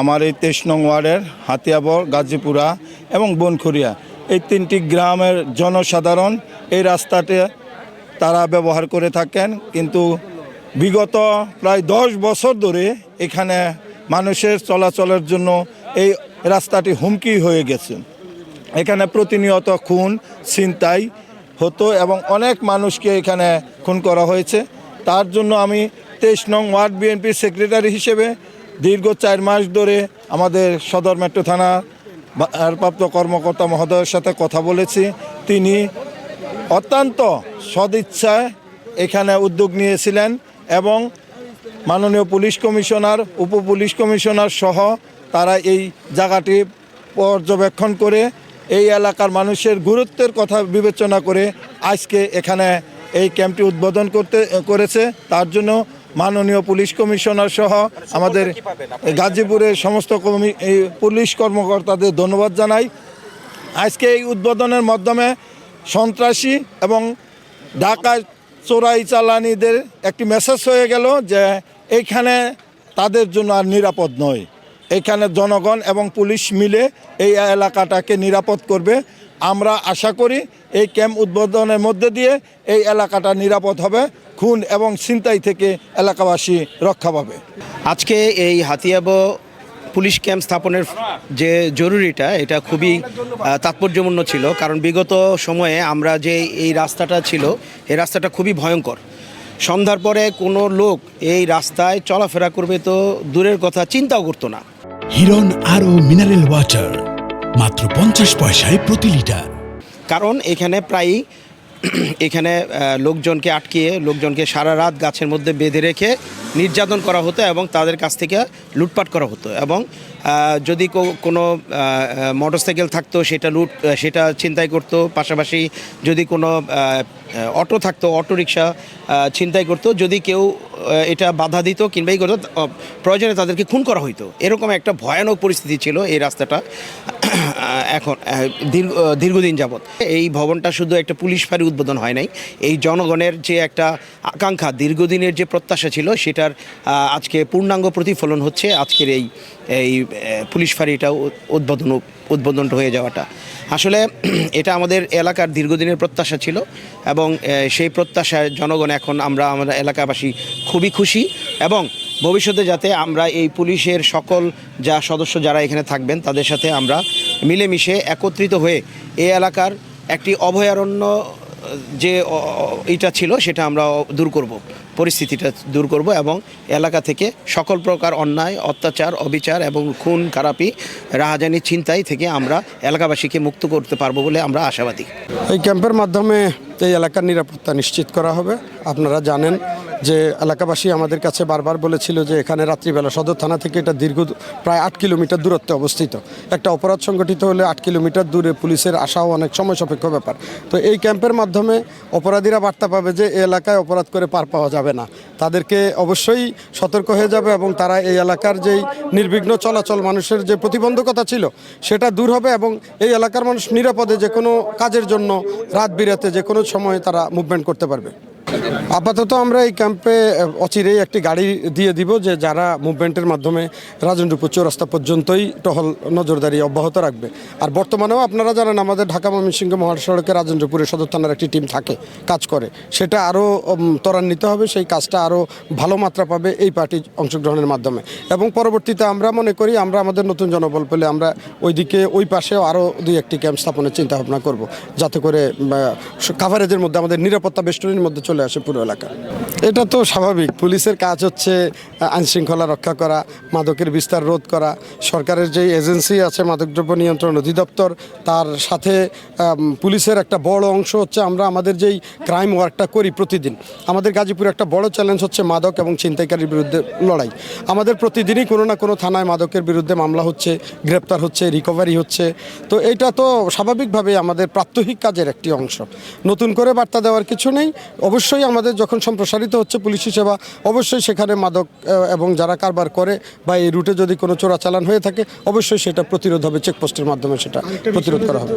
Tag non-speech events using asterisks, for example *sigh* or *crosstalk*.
আমার এই তেইশ নং ওয়ার্ডের হাতিয়াবর, গাজীপুরা এবং বনখুরিয়া। এই তিনটি গ্রামের জনসাধারণ এই রাস্তাতে তারা ব্যবহার করে থাকেন। কিন্তু বিগত প্রায় দশ বছর ধরে এখানে মানুষের চলাচলের জন্য এই রাস্তাটি হুমকি হয়ে গেছে। এখানে প্রতিনিয়ত খুন, ছিনতাই হতো এবং অনেক মানুষকে এখানে খুন করা হয়েছে। তার জন্য আমি তেইশ নং ওয়ার্ড বিএনপির সেক্রেটারি হিসেবে দীর্ঘ চার মাস ধরে আমাদের সদর মেট্রো থানা ভারপ্রাপ্ত কর্মকর্তা মহোদয়ের সাথে কথা বলেছি। তিনি অত্যন্ত সদিচ্ছায় এখানে উদ্যোগ নিয়েছিলেন এবং মাননীয় পুলিশ কমিশনার উপ পুলিশ কমিশনার সহ তারা এই জায়গাটি পর্যবেক্ষণ করে, এই এলাকার মানুষের গুরুত্বের কথা বিবেচনা করে আজকে এখানে এই ক্যাম্পটি উদ্বোধন করতে, করেছে। তার জন্য মাননীয় পুলিশ কমিশনার সহ আমাদের গাজীপুরের সমস্ত কমি পুলিশ কর্মকর্তাদের ধন্যবাদ জানাই। আজকে এই উদ্বোধনের মাধ্যমে সন্ত্রাসী এবং ঢাকা চোরাই চালানিদের একটি মেসেজ হয়ে গেল যে এইখানে তাদের জন্য আর নিরাপদ নয়। এখানে জনগণ এবং পুলিশ মিলে এই এলাকাটাকে নিরাপদ করবে। আমরা আশা করি এই ক্যাম্প উদ্বোধনের মধ্যে দিয়ে এই এলাকাটা নিরাপদ হবে খুন এবং ছিনতাই থেকে এলাকাবাসী রক্ষা পাবে। আজকে এই হাতিয়াব পুলিশ ক্যাম্প স্থাপনের যে জরুরিটা এটা খুবই তাৎপর্যপূর্ণ ছিল কারণ বিগত সময়ে আমরা যে এই রাস্তাটা ছিল এই রাস্তাটা খুবই ভয়ঙ্কর। সন্ধ্যার পরে কোনো লোক এই রাস্তায় চলাফেরা করবে তো দূরের কথা চিন্তাও করতো না। হিরন আরও মিনারেল ওয়াটার। মাত্র পঞ্চাশ পয়সায় প্রতি লিটার। কারণ এখানে প্রায়ই *clears throat* এখানে লোকজনকে আটকিয়ে লোকজনকে সারা রাত গাছের মধ্যে বেঁধে রেখে নির্যাতন করা হতো এবং তাদের কাছ থেকে লুটপাট করা হতো এবং যদি কোনো মোটরসাইকেল থাকতো সেটা লুট সেটা ছিনতাই করতো। পাশাপাশি যদি কোনো অটো থাকতো অটো রিক্সা আহ, ছিনতাই করতো। যদি কেউ এটা বাধা দিত কিংবা এই করতো প্রয়োজনে তাদেরকে খুন করা হইতো। এরকম একটা ভয়ানক পরিস্থিতি ছিল এই রাস্তাটা। *clears throat* এখন দীর্ঘ দীর্ঘদিন যাবৎ। এই ভবনটা শুধু একটা পুলিশ ফাঁড়ি উদ্বোধন হয় নাই, এই জনগণের যে একটা আকাঙ্ক্ষা, দীর্ঘদিনের যে প্রত্যাশা ছিল, সেটার আজকে পূর্ণাঙ্গ প্রতিফলন হচ্ছে আজকের এই এই পুলিশ ফাঁড়িটা উদ্বোধন উদ্বোধন হয়ে যাওয়াটা। আসলে *clears throat* এটা আমাদের এলাকার দীর্ঘদিনের প্রত্যাশা ছিল এবং সেই প্রত্যাশায় জনগণ এখন আমরা আমরা এলাকাবাসী খুবই খুশি এবং ভবিষ্যতে যাতে আমরা এই পুলিশের সকল যা সদস্য যারা এখানে থাকবেন, তাদের সাথে আমরা মিলেমিশে একত্রিত হয়ে এই এলাকার একটি অভয়ারণ্য, যে এটা ছিল, সেটা আমরা দূর করব, পরিস্থিতিটা দূর করব এবং এলাকা থেকে সকল প্রকার অন্যায়, অত্যাচার, অবিচার এবং খুন, খারাপি, রাহাজানি চিন্তাই থেকে আমরা এলাকাবাসীকে মুক্ত করতে পারব বলে আমরা আশাবাদী। এই ক্যাম্পের মাধ্যমে এই এলাকার নিরাপত্তা নিশ্চিত করা হবে। আপনারা জানেন যে এলাকাবাসী আমাদের কাছে বারবার বলেছিল যে এখানে রাত্রিবেলা সদর থানা থেকে এটা দীর্ঘ প্রায় আট কিলোমিটার দূরত্বে অবস্থিত। একটা অপরাধ সংগঠিত হলে আট কিলোমিটার দূরে পুলিশের আসাও অনেক সময় সাপেক্ষ ব্যাপার। তো এই ক্যাম্পের মাধ্যমে অপরাধীরা বার্তা পাবে যে এই এলাকায় অপরাধ করে পার পাওয়া যাবে না। তাদেরকে অবশ্যই সতর্ক হয়ে যাবে এবং তারা এই এলাকার যেই নির্বিঘ্ন চলাচল মানুষের যে প্রতিবন্ধকতা ছিল, সেটা দূর হবে এবং এই এলাকার মানুষ নিরাপদে যে কোনো কাজের জন্য রাত বিরাতে যে কোনো সময় তারা মুভমেন্ট করতে পারবে। আপাতত আমরা এই ক্যাম্পে অচিরেই একটি গাড়ি দিয়ে দিব যে যারা মুভমেন্টের মাধ্যমে রাজেন্দ্রপুর চৌরাস্তা পর্যন্তই টহল নজরদারি অব্যাহত রাখবে। আর বর্তমানেও আপনারা জানেন, আমাদের ঢাকা ময়মনসিংহ মহাসড়কে রাজেন্দ্রপুরের সদর থানার একটি টিম থাকে, কাজ করে। সেটা আরও ত্বরান্বিত হবে, সেই কাজটা আরও ভালো মাত্রা পাবে এই পার্টি অংশগ্রহণের মাধ্যমে। এবং পরবর্তীতে আমরা মনে করি, আমরা আমাদের নতুন জনবল পেলে আমরা ওইদিকে, ওই পাশেও আরও দুই একটি ক্যাম্প স্থাপনের চিন্তা ভাবনা করব, যাতে করে কাভারেজের মধ্যে, আমাদের নিরাপত্তা বেষ্টনীর মধ্যে চলে আসে পুরো এলাকা এটা তো স্বাভাবিক। পুলিশের কাজ হচ্ছে আইন শৃঙ্খলা রক্ষা করা, মাদকের বিস্তার রোধ করা। সরকারের যেই এজেন্সি আছে, মাদকদ্রব্য নিয়ন্ত্রণ অধিদপ্তর, তার সাথে পুলিশের একটা বড় অংশ হচ্ছে আমরা আমাদের যেই ক্রাইম ওয়ার্কটা করি প্রতিদিন। আমাদের গাজীপুরে একটা বড় চ্যালেঞ্জ হচ্ছে মাদক এবং ছিনতাইকারীর বিরুদ্ধে লড়াই। আমাদের প্রতিদিনই কোনো না কোনো থানায় মাদকের বিরুদ্ধে মামলা হচ্ছে, গ্রেপ্তার হচ্ছে রিকভারি হচ্ছে। তো এটা তো স্বাভাবিকভাবেই আমাদের প্রাত্যহিক কাজের একটি অংশ। নতুন করে বার্তা দেওয়ার কিছু নেই। অবশ্যই আমাদের যখন সম্প্রসারিত হচ্ছে পুলিশি সেবা অবশ্যই সেখানে মাদক এবং যারা কারবার করে বা এই রুটে যদি কোনো চোরাচালান হয়ে থাকে অবশ্যই সেটা প্রতিরোধ হবে চেকপোস্টের মাধ্যমে সেটা প্রতিরোধ করা হবে।